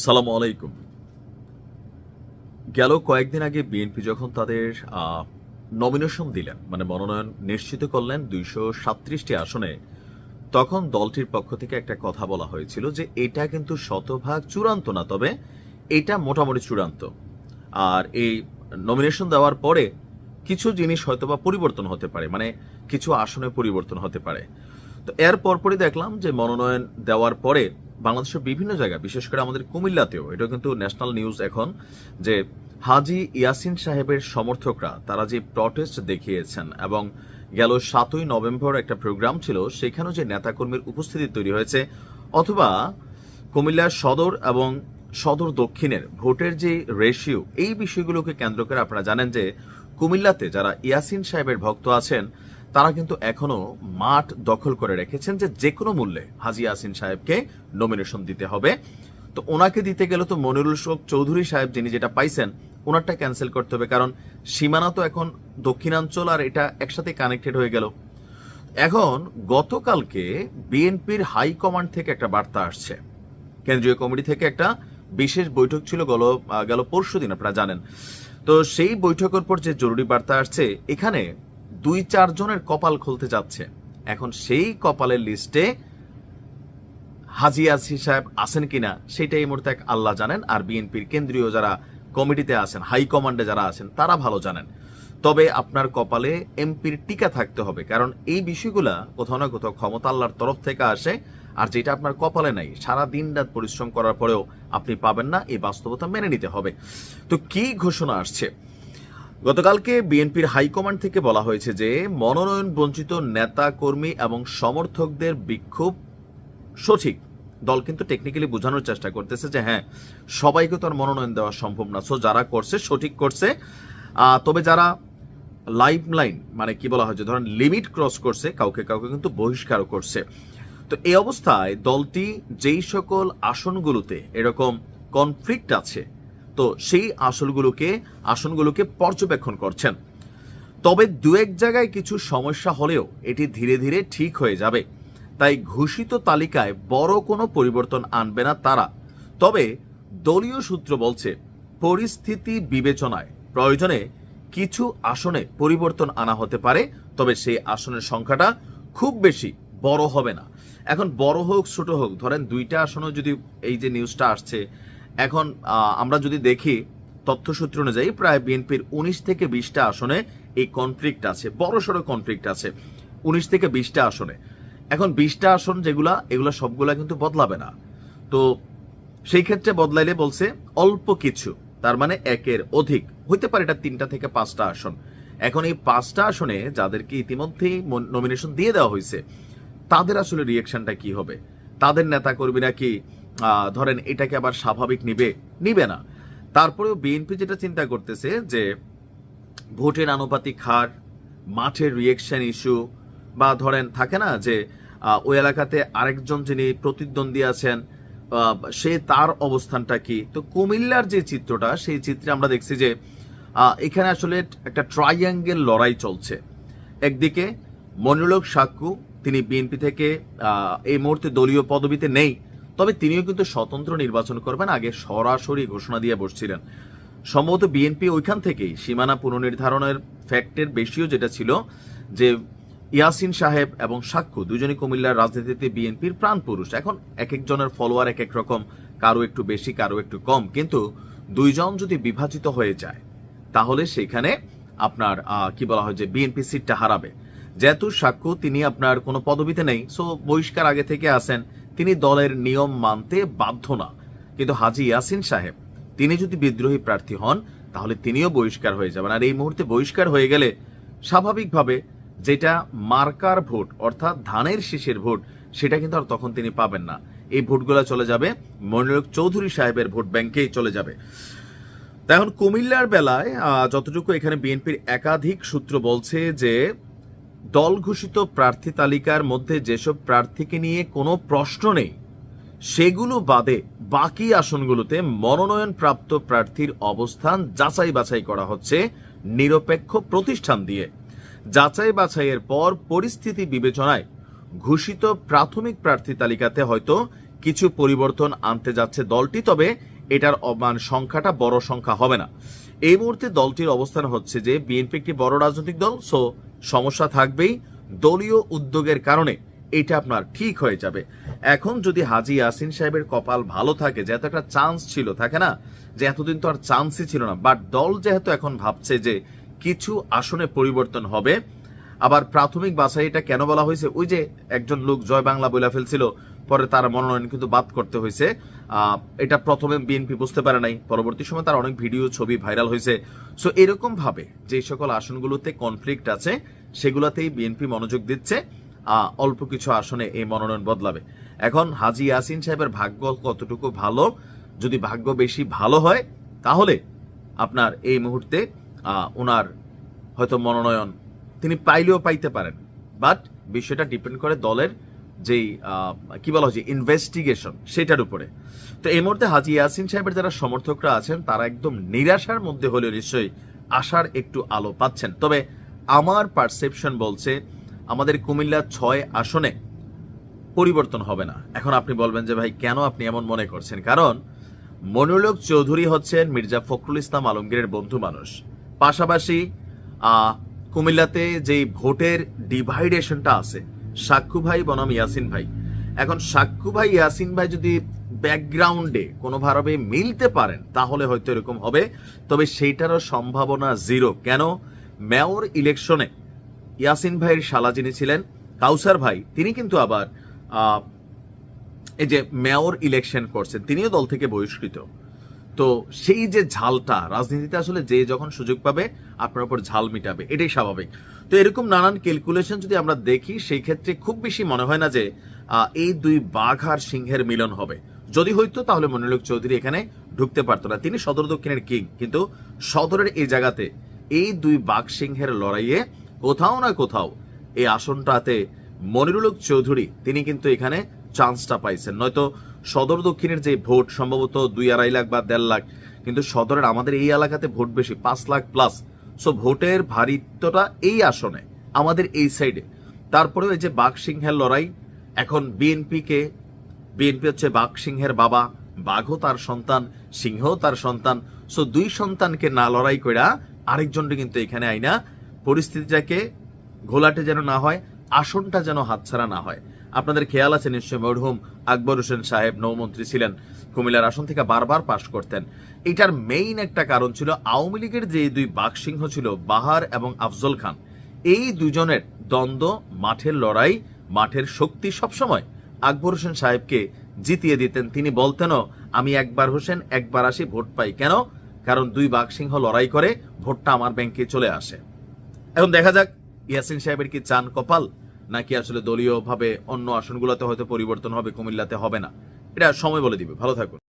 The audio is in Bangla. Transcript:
সালাম আলাইকুম। গেল কয়েকদিন আগে বিএনপি যখন তাদের নমিনেশন দিলেন মানে মনোনয়ন নিশ্চিত করলেন দুইশো সাত্রিশটি আসনে, তখন দলটির পক্ষ থেকে একটা কথা বলা হয়েছিল যে এটা কিন্তু শতভাগ চূড়ান্ত না, তবে এটা মোটামুটি চূড়ান্ত। আর এই নমিনেশন দেওয়ার পরে কিছু জিনিস হয়তোবা পরিবর্তন হতে পারে মানে কিছু আসনে পরিবর্তন হতে পারে। তো এর পরপরই দেখলাম যে মনোনয়ন দেওয়ার পরে বাংলাদেশের বিভিন্ন জায়গায়, বিশেষ করে আমাদের কুমিল্লাতেও এটা কিন্তু ন্যাশনাল নিউজ এখন, যে হাজি ইয়াসিন সাহেবের সমর্থকরা, তারা যে প্রটেস্ট দেখিয়েছেন এবং গেল সাতই নভেম্বর একটা প্রোগ্রাম ছিল, সেখানেও যে নেতাকর্মীর উপস্থিতি তৈরি হয়েছে, অথবা কুমিল্লার সদর এবং সদর দক্ষিণের ভোটের যে রেশিও এই বিষয়গুলোকে কেন্দ্র করে আপনারা জানেন যে কুমিল্লাতে যারা ইয়াসিন সাহেবের ভক্ত আছেন তারা কিন্তু এখনও মাঠ দখল করে রেখেছেন যে যে কোনো মূল্যে হাজি আসিন সাহেবকে নমিনেশন দিতে হবে। তো ওনাকে দিতে গেলে তো মনিরুল শোক চৌধুরী সাহেব যিনি যেটা পাইছেন, ওনারটা ক্যান্সেল করতে হবে। কারণ সীমানা তো এখন দক্ষিণাঞ্চল আর এটা একসাথে কানেক্টেড হয়ে গেল। এখন গতকালকে বিএনপির হাই কমান্ড থেকে একটা বার্তা আসছে। কেন্দ্রীয় কমিটি থেকে একটা বিশেষ বৈঠক ছিল, গেল গেল পরশু দিন, আপনারা জানেন। তো সেই বৈঠকের পর যে জরুরি বার্তা আসছে, এখানে দুই চারজনের কপাল খুলতে যাচ্ছে। এখন সেই কপালের লিস্টে হাজি আসি সাহেব আছেন কিনা, সেটা এই মুহূর্তে এক আল্লাহ জানেন। আর বিএনপির কেন্দ্রীয় যারা কমিটিতে আছেন, হাই কমান্ডে যারা আছেন, তারা ভালো জানেন। তবে আপনার কপালে এমপির টিকা থাকতে হবে, কারণ এই বিষয়গুলা কোথাও না কোথাও ক্ষমতা আল্লাহর তরফ থেকে আসে। আর যেটা আপনার কপালে নাই, সারা দিন রাত পরিশ্রম করার পরেও আপনি পাবেন না, এই বাস্তবতা মেনে নিতে হবে। তো কি ঘোষণা আসছে? গতকালকে বিএনপির হাইকমান্ড থেকে বলা হয়েছে যে মনোনয়ন বঞ্চিত নেতা, কর্মী এবং সমর্থকদের বিক্ষোভ সঠিক। দল কিন্তু টেকনিক্যালি বোঝানোর চেষ্টা করতেছে যে হ্যাঁ সবাইকে তো আর মনোনয়ন দেওয়া সম্ভব না। সো যারা করছে, সঠিক করছে। তবে যারা লাইফ লাইন মানে কি বলা হয় যে, ধরেন লিমিট ক্রস করছে, কাউকে কাউকে কিন্তু বহিষ্কারও করছে। তো এই অবস্থায় দলটি যেই সকল আসনগুলোতে এরকম কনফ্লিক্ট আছে তো সেই আসনগুলোকে আসনগুলোকে পর্যবেক্ষণ করছেন। তবে দু এক জায়গায় কিছু সমস্যা হলেও এটি ধীরে ধীরে ঠিক হয়ে যাবে। তাই ঘোষিত তালিকায় বড় কোনো পরিবর্তন আনবে না তারা। তবে দলীয় সূত্র বলছে, পরিস্থিতি বিবেচনায় প্রয়োজনে কিছু আসনে পরিবর্তন আনা হতে পারে, তবে সেই আসনের সংখ্যাটা খুব বেশি, বড় হবে না। এখন বড় হোক, ছোট হোক, ধরেন দুইটা আসনও যদি এই যে নিউজটা আসছে এখন আমরা যদি দেখি তথ্যসূত্র অনুযায়ী প্রায় বিএনপির উনিশ থেকে বিশটা আসনে এই কনফ্লিক্ট আছে, বড় সড়ো কনফ্লিক্ট আছে, উনিশ থেকে বিশটা আসনে। এখন বিশটা আসন যেগুলা, এগুলা সবগুলা কিন্তু বদলাবে না। তো সেই ক্ষেত্রে বদলাইলে বলছে অল্প কিছু, তার মানে একের অধিক, হইতে পারে এটা তিনটা থেকে পাঁচটা আসন। এখন এই পাঁচটা আসনে যাদেরকে ইতিমধ্যেই নমিনেশন দিয়ে দেওয়া হয়েছে তাদের আসলে রিয়েকশনটা কি হবে? তাদের নেতা কর্মীরা কি ধরেন এটাকে আবার স্বাভাবিক নিবে নিবে না। তারপরেও বিএনপি যেটা চিন্তা করতেছে যে ভোটের আনুপাতিক হার, মাঠের রিয়েকশন ইস্যু বা ধরেন থাকে না যে ওই এলাকাতে আরেকজন যিনি প্রতিদ্বন্দ্বী আছেন সে তার অবস্থানটা কি? তো কুমিল্লার যে চিত্রটা, সেই চিত্রে আমরা দেখছি যে এখানে আসলে একটা ট্রাইঅ্যাঙ্গেল লড়াই চলছে। একদিকে মনিরুলক সাক্কু তিনি বিএনপি থেকে এই মুহূর্তে দলীয় পদবিতে নেই তবে তিনিও কিন্তু স্বতন্ত্র নির্বাচন করবেন আগে সরাসরি ঘোষণা দিয়ে বসছিলেন। সম্ভবত বিএনপি ওইখান থেকেই সীমানা পুনর্নির্ধারণের ফ্যাক্টের বেশিও যেটা ছিল যে ইয়াসিন সাহেব এবং সাক্ষ্য দুজনই কুমিল্লার রাজনীতিতে বিএনপির প্রাণ পুরুষ। এখন এক একজনের ফলোয়ার এক এক রকম, কারও একটু বেশি, কারও একটু কম। কিন্তু দুইজন যদি বিভাজিত হয়ে যায়, তাহলে সেখানে আপনার কি বলা হয় যে বিএনপি সিটটা হারাবে। যেহেতু সাক্ষ্য, তিনি আপনার কোনো পদবিতে নেই, সো বহিষ্কার আগে থেকে আসেন তিনি দলের নিয়ম মানতে বাধ্য না। কিন্তু হাজি ইয়াসিন সাহেব, তিনি যদি বিদ্রোহী প্রার্থী হন, তাহলে তিনিও বহিষ্কার হয়ে যাবেন। আর এই মুহূর্তে বহিষ্কার হয়ে গেলে স্বাভাবিকভাবে যেটা মার্কার ভোট, অর্থাৎ ধানের শীষের ভোট, সেটা কিন্তু আর তখন তিনি পাবেন না। এই ভোটগুলো চলে যাবে মনিরুল চৌধুরী সাহেবের ভোট ব্যাংকেই চলে যাবে। এখন কুমিল্লার বেলায় যতটুকু এখানে বিএনপির একাধিক সূত্র বলছে যে দল ঘোষিত প্রার্থী তালিকার মধ্যে যেসব প্রার্থীকে নিয়ে কোনো প্রশ্ন নেই, সেগুলো বাদে বাকি আসনগুলোতে মনোনয়ন প্রাপ্ত প্রার্থীর অবস্থান যাচাই বাছাই করা হচ্ছে নিরপেক্ষ প্রতিষ্ঠান দিয়ে। যাচাই বাছাইয়ের পর পরিস্থিতি বিবেচনায় ঘোষিত প্রাথমিক প্রার্থী তালিকাতে হয়তো কিছু পরিবর্তন আনতে যাচ্ছে দলটি, তবে এটার অ- মানে সংখ্যাটা বড় সংখ্যা হবে না। এই মুহূর্তে দলটির অবস্থান হচ্ছে যে বিএনপি একটি বড় রাজনৈতিক দল, সো সমস্যা থাকবেই। দলীয় উদ্যোগের কারণে এটা আপনার ঠিক হয়ে যাবে। এখন যদি হাজি ইয়াসিন সাহেবের কপাল ভালো থাকে, যে এত একটা চান্স ছিল, থাকে না? যে এতদিন তো আর চান্সই ছিল না। বাট দল যেহেতু এখন ভাবছে যে কিছু আসনে পরিবর্তন হবে, আবার প্রাথমিক বাছাই এটা কেন বলা হয়েছে? ওই যে একজন লোক জয় বাংলা বলে ফেলছিল পরে তার মনোনয়ন কিন্তু বাদ করতে হয়েছে। এটা প্রথমে বিএনপি বুঝতে পারে নাই। পরবর্তী সময় তার অনেক ভিডিও, ছবি ভাইরাল হয়েছে। সো এরকম ভাবে যে সকল আসনগুলোতে কনফ্লিক্ট আছে, সেগুলোতেই বিএনপি মনোযোগ দিচ্ছে। অল্প কিছু আসনে এই মনোনয়ন বদলাবে। এখন হাজি ইয়াসিন সাহেবের ভাগ্য কতটুকু ভালো? যদি ভাগ্য বেশি ভালো হয়, তাহলে আপনার এই মুহূর্তে ওনার হয়তো মনোনয়ন তিনি পাইলেও পাইতে পারেন। বাট বিষয়টা ডিপেন্ড করে দলের যেই কি বলা হচ্ছে ইনভেস্টিগেশন সেটার উপরে। তো এই মুহূর্তে হাজি ইয়াসিন সাহেবের যারা সমর্থকরা আছেন, তারা একদম নিরাশার মধ্যে হলেও নিশ্চয়ই আশার একটু আলো পাচ্ছেন। তবে আমার পারসেপশন বলছে, আমাদের কুমিল্লা ছয় আসনে পরিবর্তন হবে না। এখন আপনি বলবেন যে, ভাই, কেন আপনি এমন মনে করছেন? কারণ মনিরুলক চৌধুরী হচ্ছেন মির্জা ফখরুল ইসলাম আলমগীরের বন্ধু মানুষ। পাশাপাশি কুমিল্লাতে যে ভোটের ডিভাইডেশনটা আছে সাক্ষু ভাই বনাম ইয়াসিন ভাই। এখন সাক্ষু ভাই ইয়াসিন ভাই যদি ব্যাকগ্রাউন্ডে কোনোভাবে মিলতে পারেন, তাহলে হয়তো এরকম হবে। তবে সেইটারও সম্ভাবনা জিরো কেন? মেয়র ইলেকশনে ইয়াসিন ভাইয়ের শালা যিনি ছিলেন, কাউসার ভাই, তিনি কিন্তু আবার এই যে মেয়র ইলেকশন করছেন, তিনিও দল থেকে বহিষ্কৃত। তো সেই যে ঝালটা, রাজনীতিতে আসলে যে যখন সুযোগ পাবে, আপনার উপর ঝাল মিটাবে, এটাই স্বাভাবিক। তো এরকম নানান ক্যালকুলেশন যদি আমরা দেখি, সেই ক্ষেত্রে খুব বেশি মনে হয় না যে এই দুই বাঘ আর সিংহের মিলন হবে। যদি হইতো, তাহলে মনিরুল চৌধুরী এখানে ঢুকতে পারতো না। তিনি সদর দক্ষিণের কিং কিন্তু সদরের এই জায়গাতে এই দুই বাঘ সিংহের লড়াইয়ে কোথাও না কোথাও এই আসনটাতে মনিরুল চৌধুরী, তিনি কিন্তু এখানে চান্সটা পাইছেন। নয়তো সদর দক্ষিণের যে ভোট, সম্ভবত দুই আড়াই লাখ বা দেড় লাখ, কিন্তু সদরের আমাদের এই এলাকাতে ভোট বেশি, পাঁচ লাখ প্লাস সো ভোটের ভারিত্বটা এই আসনে, আমাদের এই সাইডে তারপরে ওই যে বাঘ সিংহের লড়াই, এখন বিএনপিকে বিএনপি হচ্ছে বাঘ সিংহের বাবা, বাঘও তার সন্তান, সিংহও তার সন্তান। সো দুই সন্তানকে না লড়াই কইরা আরেকজনকে কিন্তু এখানে আইনা, পরিস্থিতিটাকে ঘোলাটে যেন না হয়, আসনটা যেন হাতছাড়া না হয়। আপনাদের খেয়াল আছে নিশ্চয়ই মরহুম আকবর হোসেন সাহেব নৌমন্ত্রী ছিলেন। কুমিল্লার আসন থেকে বারবার পাশ করতেন। এটার মেইন একটা কারণ ছিল আওয়ামী লীগের যে দুই বাঘসিংহ ছিল, বাহার এবং আফজল খান। এই দুজনের দ্বন্দ্ব, মাঠের লড়াই, মাঠের শক্তি সবসময় আকবর হোসেন সাহেবকে জিতিয়ে দিতেন। তিনি বলতেনও, আমি একবার হোসেন, একবার আসি, ভোট পাই কেন? কারণ দুই বাঘসিংহ লড়াই করে ভোটটা আমার ব্যাংকে চলে আসে। এখন দেখা যাক, ইয়াসিন সাহেবের কি চান কপাল? নাকি আসলে দলীয়ভাবে অন্য আসনগুলোতে হয়তো পরিবর্তন হবে, কুমিল্লাতে হবে না। এটা সময় বলে দিবে। ভালো থাকুন।